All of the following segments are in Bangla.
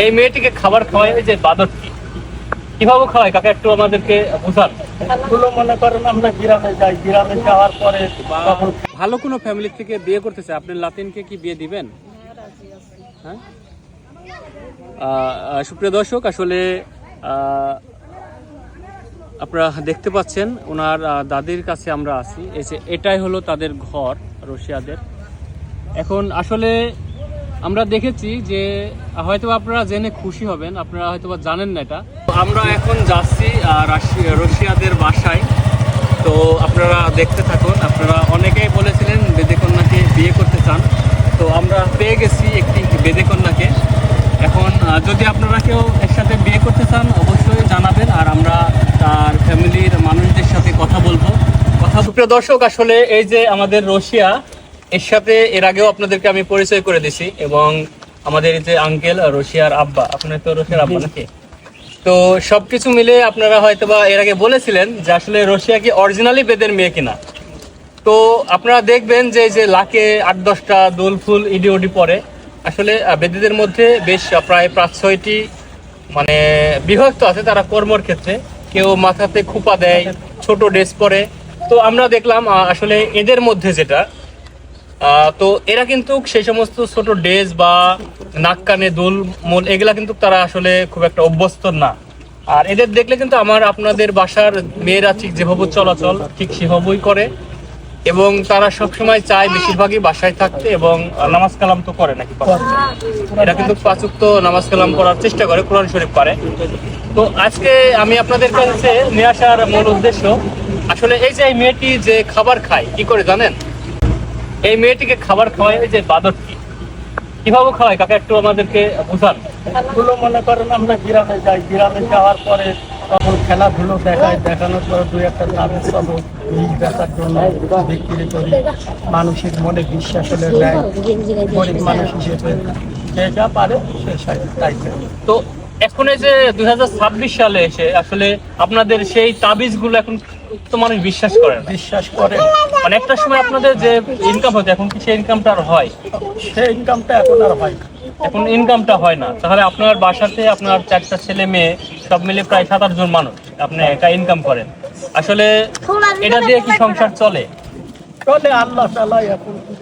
এই মেয়েটিকে খাবার খাওয়ায় যে বাদরটি কীভাবে খাওয়ায়? কাকা একটু আমাদেরকে বুঝান। মনে করেন আমরা গ্রামে যাই। গ্রামে যাওয়ার পরে ভালো কোনো ফ্যামিলি থেকে বিয়ে করতেছে আপনি লাতিনকে কি বিয়ে দিবেন? হ্যাঁ? সুপ্রিয় দর্শক আসলে আপনারা দেখতে পাচ্ছেন ওনার দাদির কাছে আমরা আছি। এই যে এটাই হলো তাদের ঘর রশিয়াদের। এখন আসলে আমরা দেখেছি যে হয়তো আপনারা জেনে খুশি হবেন, আপনারা হয়তো জানেন না এটা। আমরা এখন যাচ্ছি রশিয়াদের বাসায়। তো আপনারা দেখতে থাকুন, আপনারা অনেকেই বলেছিলেন বেদে কন্যাকে বিয়ে করতে চান। তো আমরা পেয়ে গেছি একটি বেদে কন্যাকে এখন যদি আপনারা কেউ এর সাথে বিয়ে করতে চান, অবশ্যই জানাবেন আর আমরা তার ফ্যামিলির মানুষদের সাথে কথা বলব। কথা দর্শক, আসলে এই যে আমাদের রশিয়া এর সাথে এর আগেও আপনাদেরকে আমি পরিচয় করে দিছি এবং আমাদের এই যে আঙ্কেল রশিয়ার আব্বা আপনার তো রশিয়ার আব্বা নাকি? তো সবকিছু মিলে আপনারা হয়তো বা এর আগে বলেছিলেন যে আসলে রশিয়া কি অরিজিনালি বেদের মেয়ে কিনা। তো আপনারা দেখবেন যে এই যে লাকে আট দশটা দোল ফুল ইডি ওডি পরে আসলে বেদেদের মধ্যে বেশ প্রায় পাঁচ ছয়টি মানে বিভক্ত আছে তারা কর্মর ক্ষেত্রে। কেউ মাথাতে খোপা দেয় ছোট ড্রেস পরে। তো আমরা দেখলাম আসলে এদের মধ্যে যেটা তো এরা কিন্তু সেই সমস্ত ছোট ড্রেস বা নাক কানে দোল, মোল, এগুলা কিন্তু তারা আসলে খুব একটা অভ্যস্ত না। আর এদের দেখলে কিন্তু আমার আপনাদের বাসার মেয়েরা ঠিক যেভাবে চলাচল, ঠিক সেভাবেই করে। এবং তারা সবসময় চায় বেশিরভাগই বাসায় থাকতে এবং নামাজ কালাম তো করে নাকি এরা কিন্তু পাঁচুক্ত নামাজ কালাম করার চেষ্টা করে, কোরআন শরীফ পারে। তো আজকে আমি আপনাদের কাছে নিয়ে আসার মূল উদ্দেশ্য, আসলে এই যে মেয়েটি যে খাবার খায়, কি করে জানেন? এই মেয়েটিকে খাবার খাওয়ায় ওই যে বাদরটি। কীভাবে খাওয়ায়? কাকা একটু আমাদেরকে বুঝান। গুলো মনে করেন আমরা গ্রামে যাই। গ্রামে যাওয়ার পরে তখন খেলাধুলো দেখায় দেখানোর পরে দুই একটা দামের সব বীজ বেচার জন্য বিক্রি করি। মানসিক মনে বিশ্বাস হলে নেয় গরিব মানুষ হিসেবে যে যা পারে সে তাই তো এখন এই যে দু হাজার ছাব্বিশ সালে এসে আসলে আপনাদের সেই তাবিজগুলো এখন তো মানুষ বিশ্বাস করে না। বিশ্বাস করে মানে একটা সময় আপনাদের যে ইনকাম হতো এখন কি সেই ইনকামটা আর হয়? সে ইনকামটা এখন আর হয় না। এখন ইনকামটা হয় না। তাহলে আপনার বাসাতে আপনার চারটা ছেলে মেয়ে সব মিলে প্রায় সাত আট জন মানুষ আপনি একা ইনকাম করেন। আসলে এটা দিয়ে কি সংসার চলে?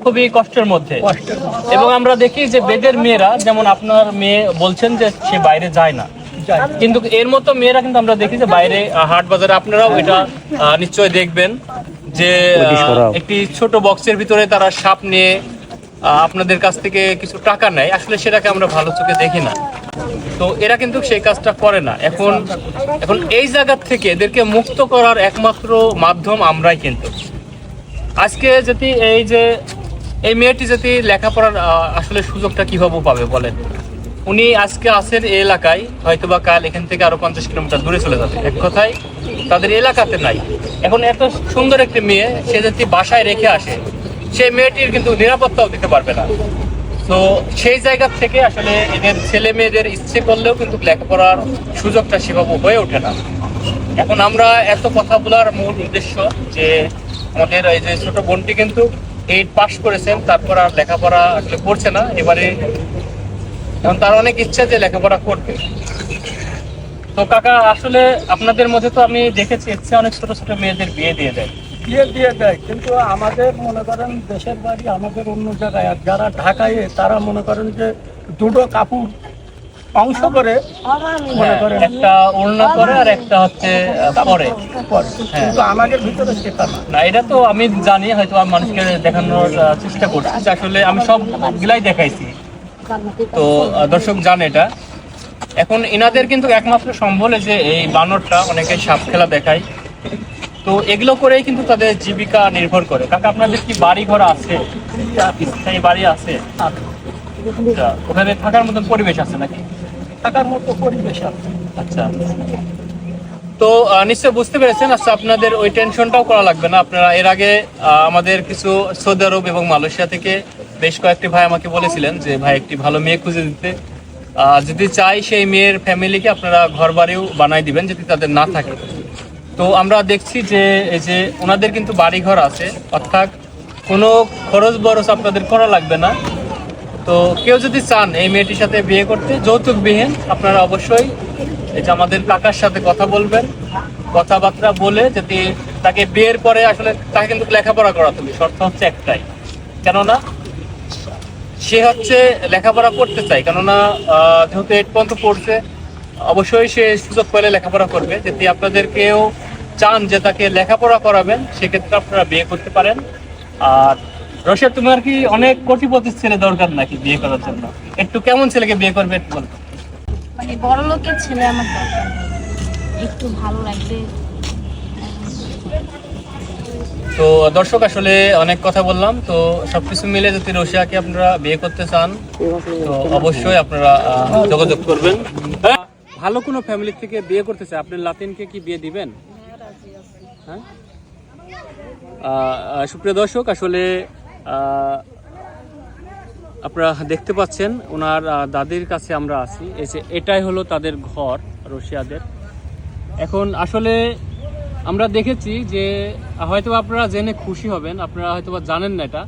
খুবই কষ্টের মধ্যে। এবং আমরা দেখি যে বেদের মেয়েরা যেমন আপনার মেয়ে বলছেন যে সে বাইরে যায় না। কিন্তু এর মতো মেয়েরা কিন্তু আমরা দেখি যে বাইরে হাট বাজারে আপনারাও এটা আহ, নিশ্চয় দেখবেন যে একটি ছোট বক্সের ভিতরে তারা সাপ নিয়ে আপনাদের কাছ থেকে কিছু টাকা নেয়। আসলে সেটাকে আমরা ভালো চোখে দেখি না। তো এরা কিন্তু সেই কাজটা করে না। এখন এখন এই জায়গা থেকে এদেরকে মুক্ত করার একমাত্র মাধ্যম আমরাই কিন্তু। আজকে যদি এই যে এই মেয়েটি যদি লেখাপড়ার আসলে সুযোগটা কীভাবে পাবে বলেন? উনি আজকে আছেন এই এলাকায়, হয়তোবা কাল এখান থেকে আরও পঞ্চাশ কিলোমিটার দূরে চলে যাবে। এক কথায়, তাদের এলাকাতে নাই। এখন এত সুন্দর একটি মেয়ে, সে যদি বাসায় রেখে আসে সেই মেয়েটির কিন্তু নিরাপত্তাও দিতে পারবে না। তো সেই জায়গা থেকে আসলে এদের ছেলে মেয়েদের ইচ্ছে করলেও কিন্তু লেখাপড়ার সুযোগটা সেভাবে হয়ে ওঠে না। এখন আমরা এত কথা বলার মূল উদ্দেশ্য যে আমাদের এই যে ছোট বোনটি কিন্তু এইট পাস করেছেন, তারপর আর লেখাপড়া আসলে করছে না। এবারে এখন তার অনেক ইচ্ছা যে লেখাপড়া করবে। তো কাকা আসলে আপনাদের মধ্যে তো আমি দেখেছি ইচ্ছে অনেক ছোট ছোট মেয়েদের বিয়ে দিয়ে দেয়। দিয়ে দিয়ে দেয় কিন্তু আমাদের মনে করেন দেশের বাড়ি আমাদের অন্য জায়গায় আর যারা ঢাকায় তারা মনে করেন যে দুটো কাপড় অংশ করে মনে করেন একটা ওড়না করে আর একটা হচ্ছে পরে। পরে। কিন্তু আমাদের ভিতরে সেটা না। এটা তো আমি জানি হয়তো মানুষকে দেখানোর চেষ্টা করছি। আসলে আমি সব গুলাই দেখাইছি। তো দর্শক জানে এটা। এখন এনাদের কিন্তু একমাত্র সম্বলে যে এই বানরটা, অনেকে সাপ খেলা দেখায়। তো এগুলো করেই কিন্তু তাদের জীবিকা নির্ভর করে। কাকা, আপনাদের কি বাড়ি ঘর আছে স্থায়ী বাড়ি আছে? ওখানে থাকার মতন পরিবেশ আছে নাকি? থাকার মতো পরিবেশ আছে। আচ্ছা। তো নিশ্চয় বুঝতে পেরেছেন। আচ্ছা আপনাদের ওই টেনশনটাও করা লাগবে না। আপনারা এর আগে আমাদের কিছু সৌদি আরব এবং মালয়েশিয়া থেকে বেশ কয়েকটি ভাই আমাকে বলেছিলেন যে, ভাই, একটি ভালো মেয়ে খুঁজে দিতে। যদি চাই সেই মেয়ের ফ্যামিলিকে আপনারা ঘর বাড়িও বানাই দিবেন, যদি তাদের না থাকে। তো আমরা দেখছি যে, এই যে ওনাদের কিন্তু বাড়ি ঘর আছে, অর্থাৎ কোনো খরচ বরচ আপনাদের করা লাগবে না। তো কেউ যদি চান এই মেয়েটির সাথে বিয়ে করতে, যৌতুকবিহীন, আপনারা অবশ্যই এই যে আমাদের কাকার সাথে কথা বলবেন, কথাবার্তা বলে যদি তাকে বিয়ের পরে আসলে তাকে কিন্তু লেখাপড়া করাতে হবে। শর্ত হচ্ছে একটাই, কেননা সে হচ্ছে লেখাপড়া করতে চায়, কেননা যেহেতু এইট পর্যন্ত পড়ছে, অবশ্যই সে সুযোগ পেলে লেখাপড়া করবে। যদি আপনাদের কেউ চান যে তাকে লেখাপড়া করাবেন, সেক্ষেত্রে আপনারা বিয়ে করতে পারেন। আর রশিয়া, তোমার কি অনেক কোটিপতির ছেলে দরকার নাকি বিয়ে করার জন্য? একটু কেমন ছেলেকে বিয়ে করবে একটু বলতো মানে বড় লোকের ছেলে আমার দরকার। একটু ভালো লাগবে। তো দর্শক, আসলে অনেক কথা বললাম। তো সবকিছু মিলে যদি রশিয়াকে আপনারা বিয়ে করতে চান, তো অবশ্যই আপনারা যোগাযোগ করবেন। ভালো কোনো ফ্যামিলি থেকে বিয়ে করতে চায়, আপনি লাতিনকে কি বিয়ে দিবেন? হ্যাঁ? সুপ্রিয় দর্শক, আসলে আপনারা দেখতে পাচ্ছেন, ওনার দাদির কাছে আমরা আছি। যে এটাই হলো তাদের ঘর রশিয়াদের। এখন আসলে আমরা দেখেছি যে হয়তো আপনারা জেনে খুশি হবেন আপনারা হয়তো জানেন না এটা।